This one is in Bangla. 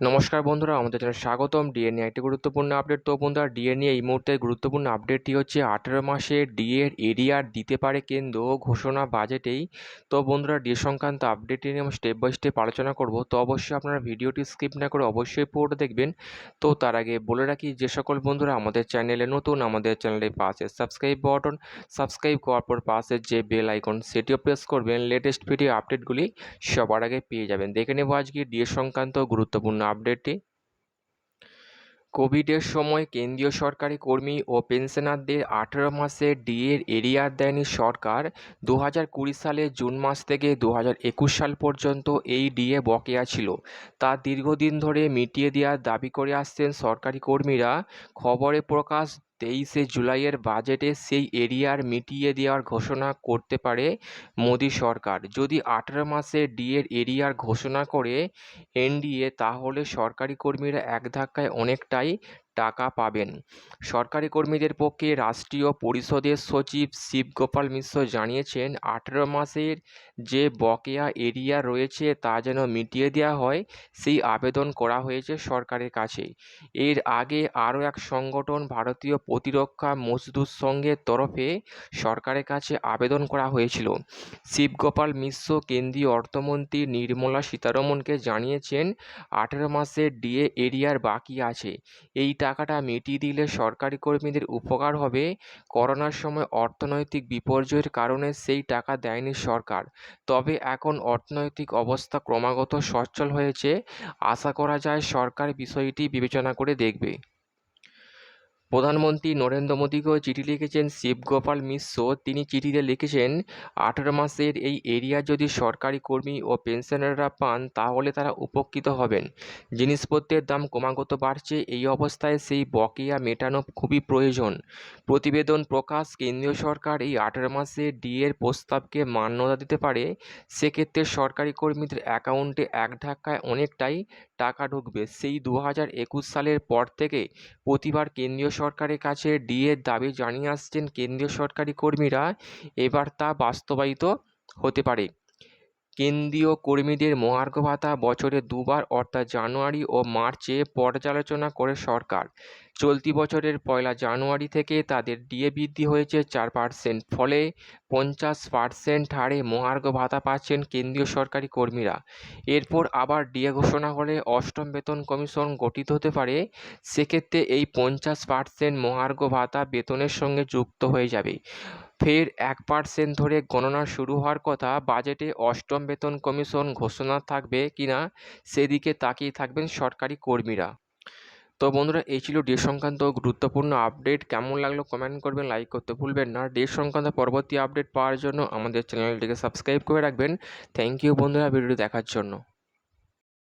নমস্কার বন্ধুরা, আমাদের চ্যানেল স্বাগতম। ডিএ নিয়ে একটি গুরুত্বপূর্ণ আপডেট তো বন্ধুরা ডিএ নিয়ে এই মুহূর্তে গুরুত্বপূর্ণ আপডেটটি হচ্ছে আঠেরো মাসে ডিএর এরিয়ার দিতে পারে কেন্দ্র ঘোষণা বাজেটেই তো বন্ধুরা ডিএ সংক্রান্ত আপডেটটি নিয়ে আমি স্টেপ বাই স্টেপ আলোচনা করব। তো অবশ্যই আপনারা ভিডিওটি স্কিপ না করে অবশ্যই পুরোটা দেখবেন। তো তার আগে বলে রাখি, যে সকল বন্ধুরা আমাদের চ্যানেলে নতুন, আমাদের চ্যানেলের পাশে সাবস্ক্রাইব বাটন সাবস্ক্রাইব করার পর পাশে যে বেল আইকন সেটিও প্রেস করবেন। লেটেস্ট ভিডিও আপডেটগুলি সবার আগে পেয়ে যাবেন। দেখে নেব আজকে ডিএ সংক্রান্ত গুরুত্বপূর্ণ আপডেটটি? কোভিডের সময় কেন্দ্রীয় সরকারি কর্মী ও পেনশনারদের আঠেরো মাসের ডিএর এরিয়ার দেয়নি সরকার। দু হাজার কুড়ি সালে জুন মাস থেকে দু হাজার একুশ সাল পর্যন্ত এই ডিএ বকেয়া ছিল। তা দীর্ঘদিন ধরে মিটিয়ে দেওয়ার দাবি করে আসছেন সরকারি কর্মীরা। খবরে প্রকাশ তেইশে জুলাইয়ের বাজেটে সেই এরিয়ার মিটিয়ে দেওয়ার ঘোষণা করতে পারে মোদী সরকার। যদি আঠেরো মাসে ডিএর এরিয়ার ঘোষণা করে এনডিএ তাহলে সরকারি কর্মীরা এক ধাক্কায় অনেকটাই টাকা পাবেন। সরকারি কর্মীদের পক্ষে রাষ্ট্রীয় পরিষদের সচিব শিবগোপাল মিশ্র জানিয়েছেন, আঠেরো মাসের যে বকেয়া এরিয়া রয়েছে তা যেন মিটিয়ে দেওয়া হয়, সেই আবেদন করা হয়েছে সরকারের কাছে। এর আগে আরও এক সংগঠন ভারতীয় প্রতিরক্ষা মজদুর সংঘের তরফে সরকারের কাছে আবেদন করা হয়েছিল। শিবগোপাল মিশ্র কেন্দ্রীয় অর্থমন্ত্রী নির্মলা সীতারমনকে জানিয়েছেন, আঠেরো মাসের ডিএ এরিয়ার বাকি আছে। এই টাকাটা মিটিয়ে দিলে সরকারি কর্মীদের উপকার হবে। করোনার সময় অর্থনৈতিক বিপর্যয়ের কারণে সেই টাকা দেয়নি সরকার। তবে এখন অর্থনৈতিক অবস্থা ক্রমাগত সচ্ছল হয়েছে। আশা করা যায় সরকার বিষয়টি বিবেচনা করে দেখবে। প্রধানমন্ত্রী নরেন্দ্র মোদীকেও চিঠি লিখেছেন শিবগোপাল মিশ্র। তিনি চিঠিতে লিখেছেন, আঠেরো মাসের এই এরিয়া যদি সরকারি কর্মী ও পেনশনাররা পান, তাহলে তারা উপকৃত হবেন। জিনিসপত্রের দাম ক্রমাগত বাড়ছে। এই অবস্থায় সেই বকেয়া মেটানো খুবই প্রয়োজন। প্রতিবেদন প্রকাশ, কেন্দ্রীয় সরকার এই আঠেরো মাসে ডিএর প্রস্তাবকে মান্যতা দিতে পারে। সেক্ষেত্রে সরকারি কর্মীদের অ্যাকাউন্টে এক ধাক্কায় অনেকটাই টাকা ঢুকবে। সেই দু হাজার একুশ সালের পর থেকে প্রতিবার কেন্দ্রীয় সরকারের কাছে ডিএর দাবি জানিয়ে আসছেন কেন্দ্রীয় সরকারি কর্মীরা। এবার তা বাস্তবায়িত হতে পারে। কেন্দ্রীয় কর্মীদের মহার্ঘ ভাতা বছরে দুবার, অর্থাৎ জানুয়ারি ও মার্চে পর্যালোচনা করে সরকার। চলতি বছরের পয়লা জানুয়ারি থেকে তাদের ডিএ বৃদ্ধি হয়েছে চার পার্সেন্ট। ফলে পঞ্চাশ পার্সেন্ট হারে মহার্ঘ ভাতা পাচ্ছেন কেন্দ্রীয় সরকারি কর্মীরা। এরপর আবার ডিএ ঘোষণা হলে অষ্টম বেতন কমিশন গঠিত হতে পারে। সেক্ষেত্রে এই পঞ্চাশ পার্সেন্ট মহার্ঘ ভাতা বেতনের সঙ্গে যুক্ত হয়ে যাবে। ফের এক পার্সেন্ট ধরে গণনা শুরু হওয়ার কথা বাজেটে অষ্টম বেতন কমিশন ঘোষণা থাকবে কিনা সেদিকে তাকিয়ে থাকবেন সরকারি কর্মীরা। তো বন্ধুরা, এই ছিল ডে সংক্রান্ত গুরুত্বপূর্ণ আপডেট। কেমন লাগল কমেন্ট করবেন লাইক করতে ভুলবেন না। ডে সংক্রান্ত পরবর্তী আপডেট পাওয়ার জন্য আমাদের চ্যানেলটিকে সাবস্ক্রাইব করে রাখবেন। থ্যাংক ইউ বন্ধুরা, ভিডিওটি দেখার জন্য।